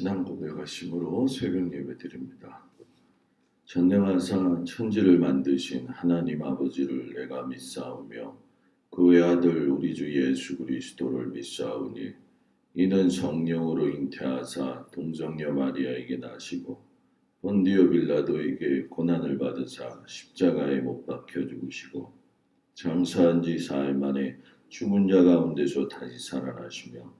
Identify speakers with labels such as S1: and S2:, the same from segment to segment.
S1: 신앙 고백하심으로 새벽 예배 드립니다. 전능하사 천지를 만드신 하나님 아버지를 내가 믿사오며 그의 아들 우리 주 예수 그리스도를 믿사오니 이는 성령으로 잉태하사 동정녀 마리아에게 나시고 본디오 빌라도에게 고난을 받으사 십자가에 못 박혀 죽으시고 장사한 지 사흘 만에 죽은 자 가운데서 다시 살아나시며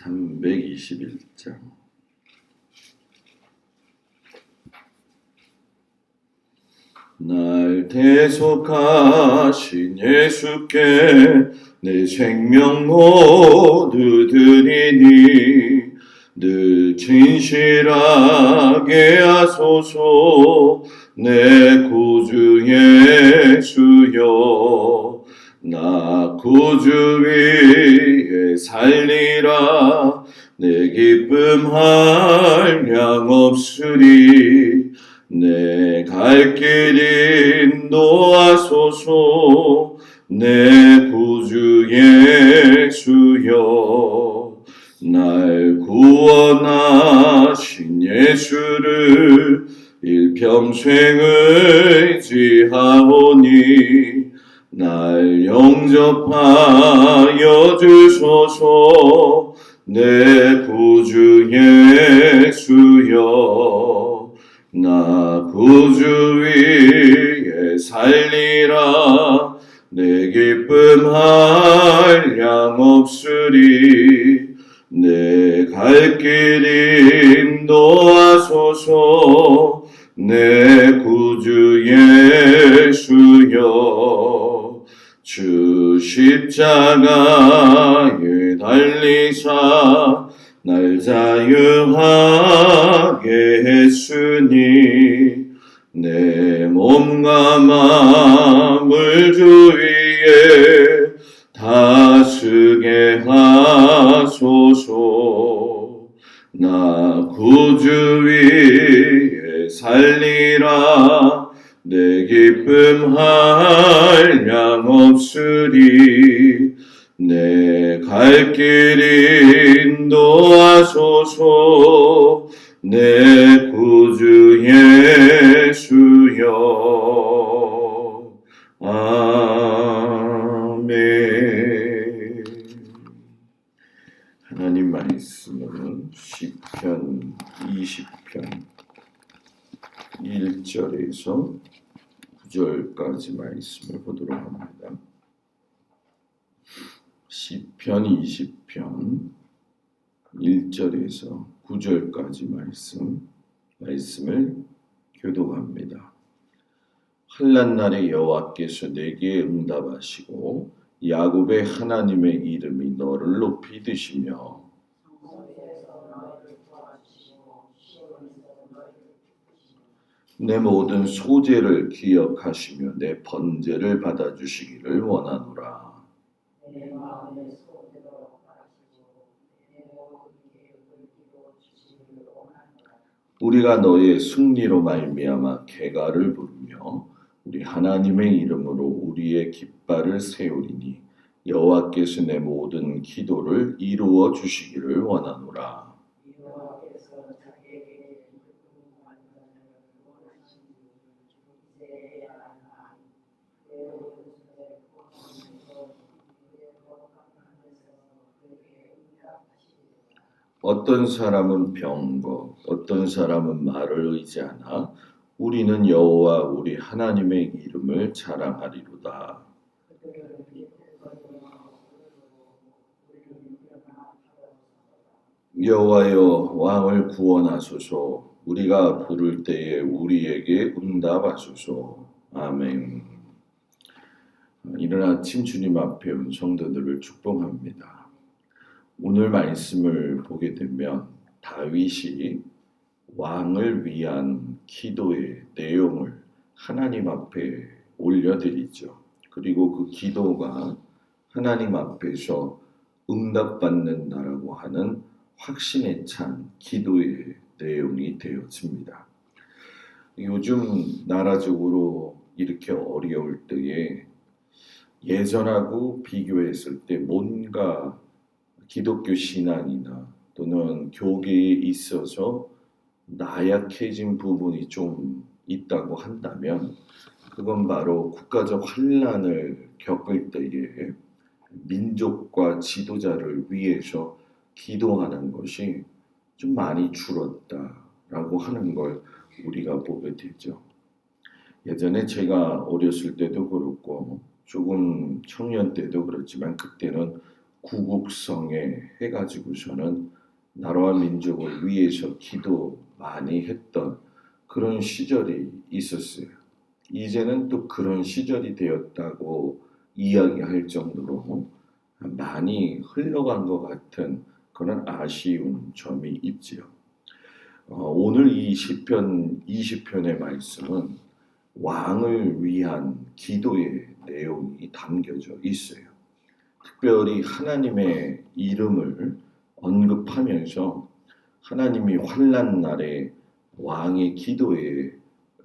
S1: (321장) 날 대속하신 예수께 내 생명 모두 드리니 늘 진실하게 하소서. 내 구주 예수여 나 구주 위 에 살리라. 내 기쁨 한량 없으리. 내 갈 길 인도하소서. 내 구주 예수여. 날 구원하신 예수를 일평생 의지하오니 날 영접하여 주소서. 내 구주 예수여 나 구주 위에 살리라. 내 기쁨 한량 없으리. 내 갈 길 인도하소서. 내 구주 예수여 주 십자가에 달리사 날 자유하게 했으니 내 몸과 마음을 기쁨 한량 없으리. 내 갈 길 인도하소서. 내 구주 예수여 아멘 하나님 말씀은 시편 20편 1절에서 9절까지 말씀을 보도록 합니다. 시편 20편 1절에서 9절까지 말씀 말씀을 교독합니다. 환난 날에 여호와께서 내게 응답하시고 야곱의 하나님의 이름이 너를 높이 드시며 내 모든 소재를 기억하시며 내 번제를 받아주시기를 원하노라. 우리가 너의 승리로 말미암아 개가를 부르며 우리 하나님의 이름으로 우리의 깃발을 세우리니 여호와께서 내 모든 기도를 이루어 주시기를 원하노라.
S2: 여호와께서 자기에게 기쁨 만나를 원하시니 이제 알아. 내 모든 소대를 포함해서 그의 거룩한 하늘에서 그에게 응답하시리라.
S1: 어떤 사람은 병거, 어떤 사람은 말을 의지하나 우리는 여호와 우리 하나님의 이름을 자랑하리로다. 여호와여 왕을 구원하소서. 우리가 부를 때에 우리에게 응답하소서. 아멘. 이른 아침 주님 앞에 온 성도들을 축복합니다. 오늘 말씀을 보게 되면 다윗이 왕을 위한 기도의 내용을 하나님 앞에 올려드리죠. 그리고 그 기도가 하나님 앞에서 응답받는다라고 하는 확신에 찬 기도의 내용이 되어집니다. 요즘 나라적으로 이렇게 어려울 때에 예전하고 비교했을 때 뭔가 기독교 신앙이나 또는 교계에 있어서 나약해진 부분이 좀 있다고 한다면 그건 바로 국가적 환란을 겪을 때에 민족과 지도자를 위해서 기도하는 것이 좀 많이 줄었다라고 하는 걸 우리가 보게 되죠. 예전에 제가 어렸을 때도 그렇고 조금 청년 때도 그렇지만 그때는 구국성에 해가지고서는 나라와 민족을 위해서 기도 많이 했던 그런 시절이 있었어요. 이제는 또 그런 시절이 되었다고 이야기할 정도로 많이 흘러간 것 같은 그런 아쉬운 점이 있지요. 어, 오늘 이 시편 20편의 말씀은 왕을 위한 기도의 내용이 담겨져 있어요. 특별히 하나님의 이름을 언급하면서 하나님이 환란 날에 왕의 기도에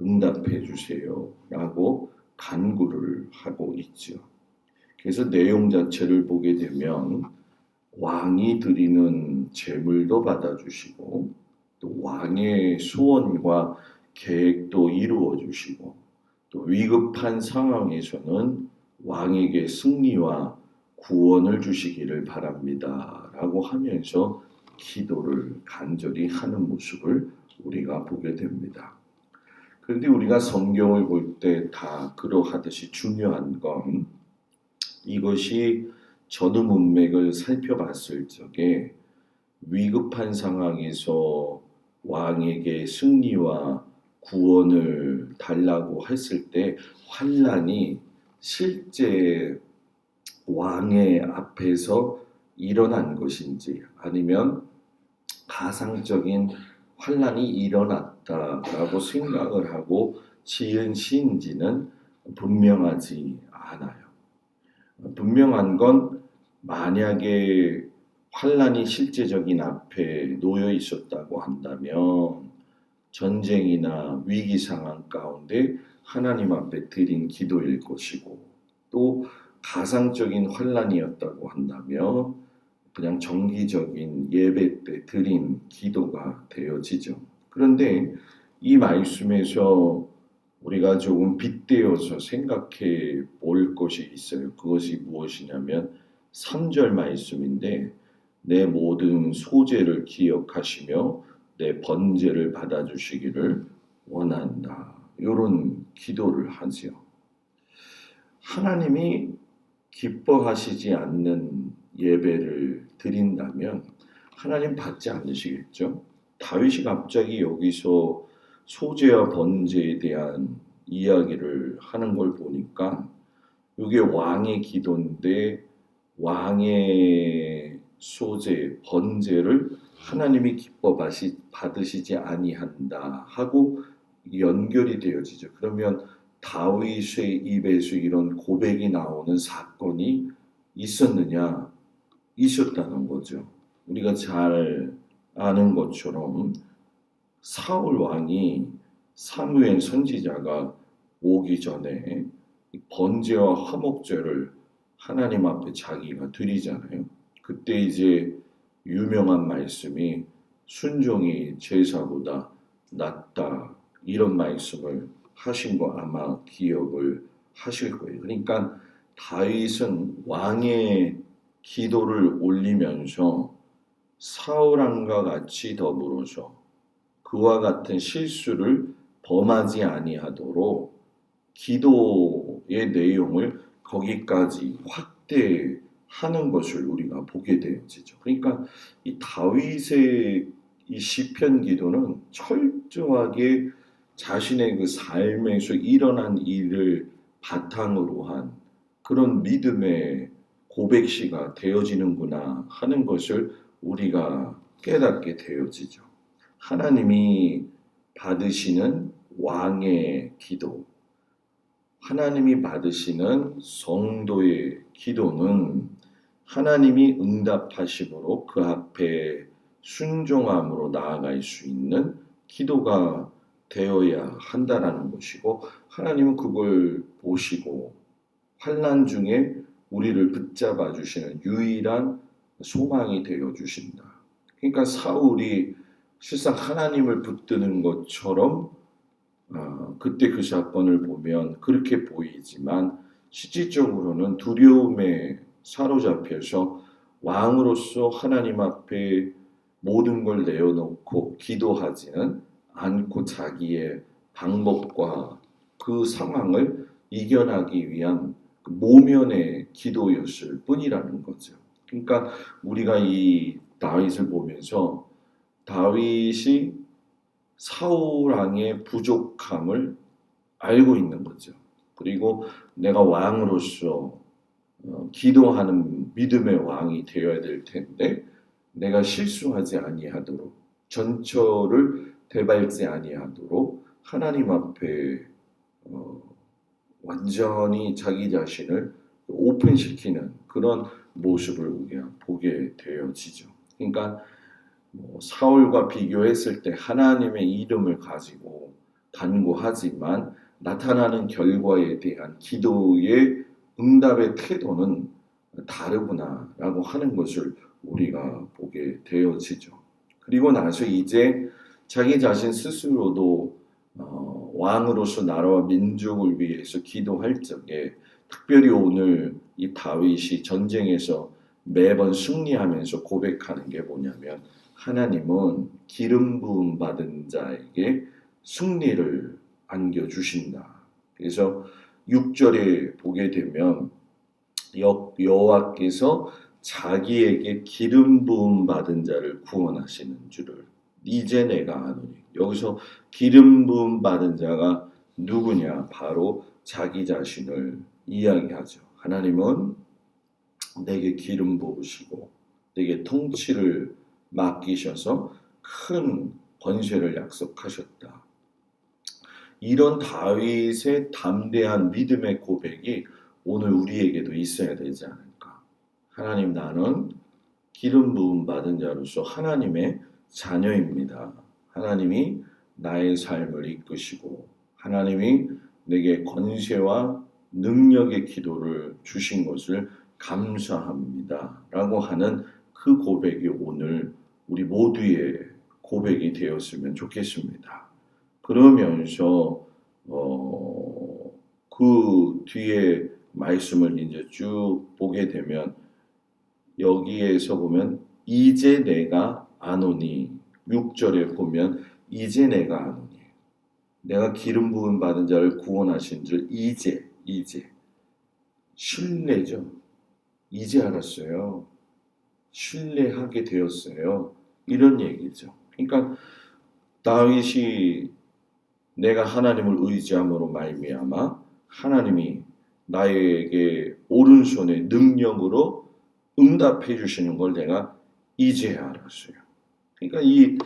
S1: 응답해 주세요라고 간구를 하고 있죠. 그래서 내용 자체를 보게 되면 왕이 드리는 제물도 받아주시고 또 왕의 소원과 계획도 이루어 주시고 또 위급한 상황에서는 왕에게 승리와 구원을 주시기를 바랍니다 라고 하면서 기도를 간절히 하는 모습을 우리가 보게 됩니다. 그런데 우리가 성경을 볼 때 다 그러하듯이 중요한 건 이것이 전후 문맥을 살펴봤을 적에 위급한 상황에서 왕에게 승리와 구원을 달라고 했을 때 환란이 실제 왕의 앞에서 일어난 것인지 아니면 가상적인 환란이 일어났다라고 생각을 하고 지은 시인지는 분명하지 않아요. 분명한 건 만약에 환란이 실제적인 앞에 놓여 있었다고 한다면 전쟁이나 위기 상황 가운데 하나님 앞에 드린 기도일 것이고 또 가상적인 환란이었다고 한다면 그냥 정기적인 예배 때 드린 기도가 되어지죠. 그런데 이 말씀에서 우리가 조금 빗대어서 생각해 볼 것이 있어요. 그것이 무엇이냐면 3절 말씀인데 내 모든 소재를 기억하시며 내 번제를 받아주시기를 원한다. 이런 기도를 하지요. 하나님이 기뻐하시지 않는 예배를 드린다면 하나님 받지 않으시겠죠? 다윗이 갑자기 여기서 소재와 번제에 대한 이야기를 하는 걸 보니까 이게 왕의 기도인데 왕의 소재 번제를 하나님이 기뻐 받으시지 아니한다 하고 연결이 되어지죠. 그러면 다윗의 입에서 이런 고백이 나오는 사건이 있었느냐? 있었다는 거죠. 우리가 잘 아는 것처럼 사울 왕이 사무엘 선지자가 오기 전에 번제와 화목제를 하나님 앞에 자기가 드리잖아요. 그때 이제 유명한 말씀이 순종이 제사보다 낫다 이런 말씀을 하신 거 아마 기억을 하실 거예요. 그러니까 다윗은 왕의 기도를 올리면서 사울왕과 같이 더불어서 그와 같은 실수를 범하지 아니하도록 기도의 내용을 거기까지 확대하는 것을 우리가 보게 되어지죠. 그러니까 이 다윗의 이 시편 기도는 철저하게 자신의 그 삶에서 일어난 일을 바탕으로 한 그런 믿음의 고백시가 되어지는구나 하는 것을 우리가 깨닫게 되어지죠. 하나님이 받으시는 왕의 기도, 하나님이 받으시는 성도의 기도는 하나님이 응답하심으로 그 앞에 순종함으로 나아갈 수 있는 기도가 되어야 한다라는 것이고 하나님은 그걸 보시고 환난 중에 우리를 붙잡아 주시는 유일한 소망이 되어 주신다. 그러니까 사울이 실상 하나님을 붙드는 것처럼 어, 그때 그 사건을 보면 그렇게 보이지만 실질적으로는 두려움에 사로잡혀서 왕으로서 하나님 앞에 모든 걸 내어놓고 기도하지는 않고 자기의 방법과 그 상황을 이겨나기 위한 그 모면의 기도였을 뿐이라는 거죠. 그러니까 우리가 이 다윗을 보면서 다윗이 사울 왕의 부족함을 알고 있는 거죠. 그리고 내가 왕으로서 어, 기도하는 믿음의 왕이 되어야 될 텐데 내가 실수하지 아니하도록 전철을 대밟지 아니하도록 하나님 앞에 어, 완전히 자기 자신을 오픈시키는 그런 모습을 우리가 보게 되어지죠. 그러니까 뭐 사울과 비교했을 때 하나님의 이름을 가지고 간구하지만 나타나는 결과에 대한 기도의 응답의 태도는 다르구나라고 하는 것을 우리가 보게 되어지죠. 그리고 나서 이제 자기 자신 스스로도 어, 왕으로서 나라와 민족을 위해서 기도할 적에 특별히 오늘 이 다윗이 전쟁에서 매번 승리하면서 고백하는 게 뭐냐면 하나님은 기름 부음 받은 자에게 승리를 안겨 주신다. 그래서 6절에 보게 되면 여, 여호와께서 자기에게 기름 부음 받은 자를 구원하시는 줄을 이제 내가 아노니 여기서 기름 부음 받은 자가 누구냐 바로 자기 자신을 이야기하죠. 하나님은 내게 기름 부으시고 내게 통치를 맡기셔서 큰 번세를 약속하셨다. 이런 다윗의 담대한 믿음의 고백이 오늘 우리에게도 있어야 되지 않을까. 하나님 나는 기름 부음 받은 자로서 하나님의 자녀입니다. 하나님이 나의 삶을 이끄시고 하나님이 내게 권세와 능력의 기도를 주신 것을 감사합니다. 라고 하는 그 고백이 오늘 우리 모두의 고백이 되었으면 좋겠습니다. 그러면서 어, 그 뒤에 말씀을 이제 쭉 보게 되면 여기에서 보면 이제 내가 아노니 6절에 보면 이제 내가 아노니 내가 기름 부음 받은 자를 구원하신 줄 이제 이제 신뢰죠. 이제 알았어요. 신뢰하게 되었어요. 이런 얘기죠. 그러니까 다윗이 내가 하나님을 의지함으로 말미암아 하나님이 나에게 오른손의 능력으로 응답해 주시는 걸 내가 이제 알았어요. 그러니까 이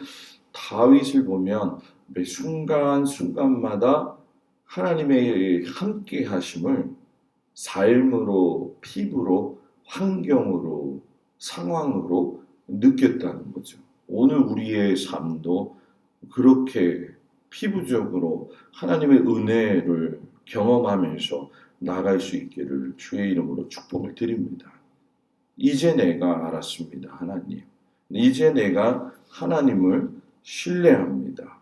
S1: 다윗을 보면 매 순간 순간마다 하나님의 함께 하심을 삶으로 피부로 환경으로 상황으로 느꼈다는 거죠. 오늘 우리의 삶도 그렇게 피부적으로 하나님의 은혜를 경험하면서 나갈 수 있기를 주의 이름으로 축복을 드립니다. 이제 내가 알았습니다, 하나님. 이제 내가 하나님을 신뢰합니다.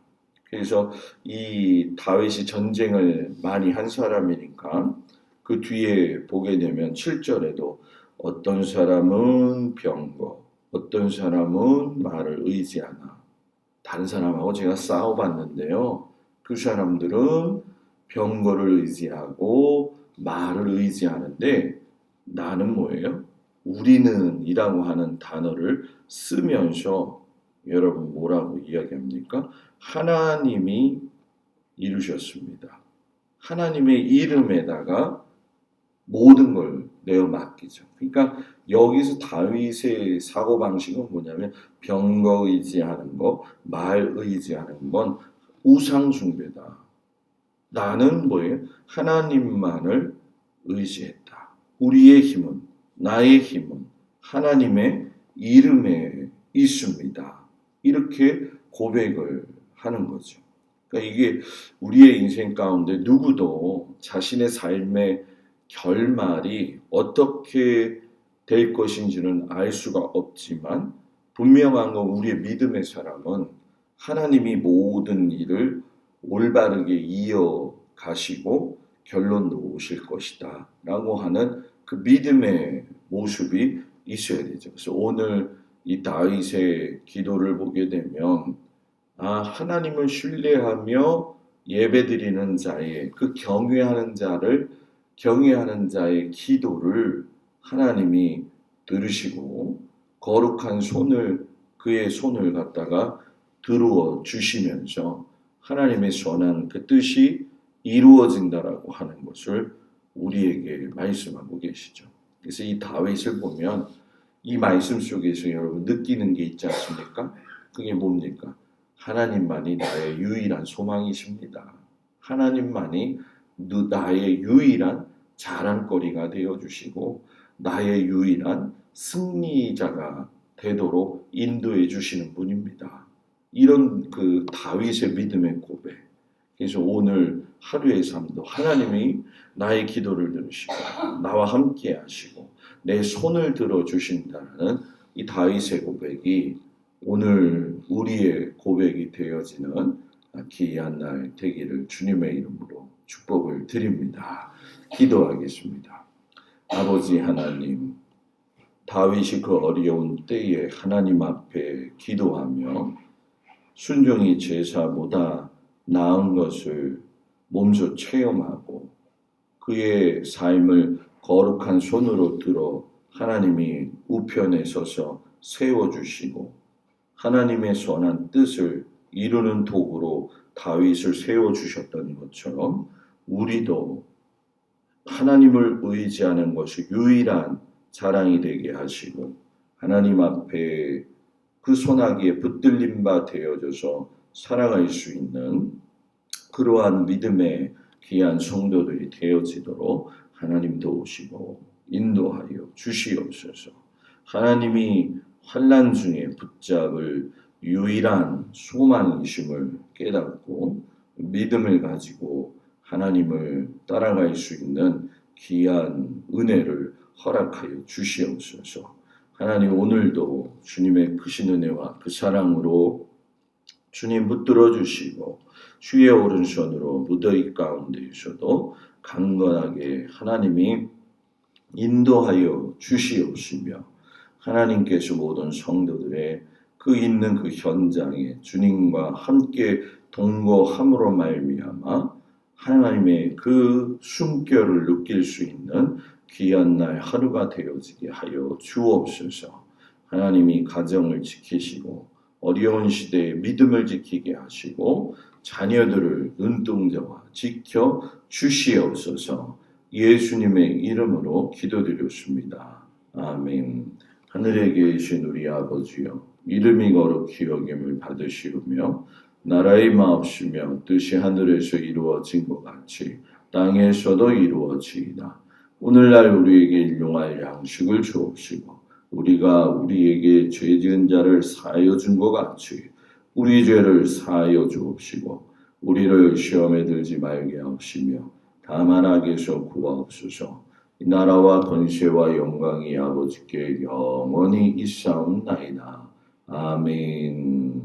S1: 그래서 이 다윗이 전쟁을 많이 한 사람이니까 그 뒤에 보게 되면 7절에도 어떤 사람은 병거, 어떤 사람은 말을 의지하나. 다른 사람하고 제가 싸워봤는데요. 그 사람들은 병거를 의지하고 말을 의지하는데 나는 뭐예요? 우리는 이라고 하는 단어를 쓰면서 여러분 뭐라고 이야기합니까? 하나님이 이루셨습니다. 하나님의 이름에다가 모든 걸 내어 맡기죠. 그러니까 여기서 다윗의 사고 방식은 뭐냐면 병거 의지하는 거, 말 의지하는 건 우상 숭배다. 나는 뭐예요? 하나님만을 의지했다. 우리의 힘은 나의 힘은 하나님의 이름에 있습니다. 이렇게 고백을 하는 거죠. 그러니까 이게 우리의 인생 가운데 누구도 자신의 삶의 결말이 어떻게 될 것인지는 알 수가 없지만 분명한 건 우리의 믿음의 사람은 하나님이 모든 일을 올바르게 이어 가시고 결론도 오실 것이다 라고 하는 그 믿음의 모습이 있어야 되죠. 그래서 오늘 이 다윗의 기도를 보게 되면 아 하나님을 신뢰하며 예배드리는 자의 그 경외하는 자를 경외하는 자의 기도를 하나님이 들으시고 거룩한 손을 그의 손을 갖다가 들어 주시면서 하나님의 선한 그 뜻이 이루어진다라고 하는 것을 우리에게 말씀하고 계시죠. 그래서 이 다윗을 보면 이 말씀 속에서 여러분 느끼는 게 있지 않습니까? 그게 뭡니까? 하나님만이 나의 유일한 소망이십니다. 하나님만이 누- 나의 유일한 자랑거리가 되어 주시고 나의 유일한 승리자가 되도록 인도해 주시는 분입니다. 이런 그 다윗의 믿음의 고백. 그래서 오늘 하루의 삶도 하나님이 나의 기도를 들으시고 나와 함께 하시고 내 손을 들어 주신다는 이 다윗의 고백이 오늘 우리의 고백이 되어지는 귀한 날 되기를 주님의 이름으로 축복을 드립니다. 기도하겠습니다. 아버지 하나님, 다윗이 그 어려운 때에 하나님 앞에 기도하며 순종이 제사보다 나은 것을 몸소 체험하고 그의 삶을 거룩한 손으로 들어 하나님이 우편에 서서 세워주시고 하나님의 선한 뜻을 이루는 도구로 다윗을 세워주셨던 것처럼 우리도 하나님을 의지하는 것이 유일한 자랑이 되게 하시고 하나님 앞에 그 소나기에 붙들림 바 되어져서 살아갈 수 있는 그러한 믿음의 귀한 성도들이 되어지도록 하나님 도우시고 인도하여 주시옵소서. 하나님이 환란 중에 붙잡을 유일한 소망이심을 깨닫고 믿음을 가지고 하나님을 따라갈 수 있는 귀한 은혜를 허락하여 주시옵소서. 하나님 오늘도 주님의 크신 은혜와 그 사랑으로 주님 붙들어 주시고 주의 오른손으로 무더위 가운데에서도 강건하게 하나님이 인도하여 주시옵시며 하나님께서 모든 성도들의 그 있는 그 현장에 주님과 함께 동거함으로 말미암아 하나님의 그 숨결을 느낄 수 있는 귀한 날 하루가 되어지게 하여 주옵소서. 하나님이 가정을 지키시고 어려운 시대에 믿음을 지키게 하시고 자녀들을 눈동자와 지켜 주시옵소서. 예수님의 이름으로 기도드렸습니다. 아멘. 하늘에 계신 우리 아버지여 이름이 거룩히 여김을 받으시오며 나라의 마옵시며 뜻이 하늘에서 이루어진 것 같이 땅에서도 이루어지이다. 오늘날 우리에게 일용할 양식을 주옵시고 우리가 우리에게 죄 지은 자를 사하여 준 것 같이 우리 죄를 사하여 주옵시고 우리를 시험에 들지 말게 하옵시며 다만 악에서 구하옵소서 이 나라와 권세와 영광이 아버지께 영원히 있사옵나이다. 아멘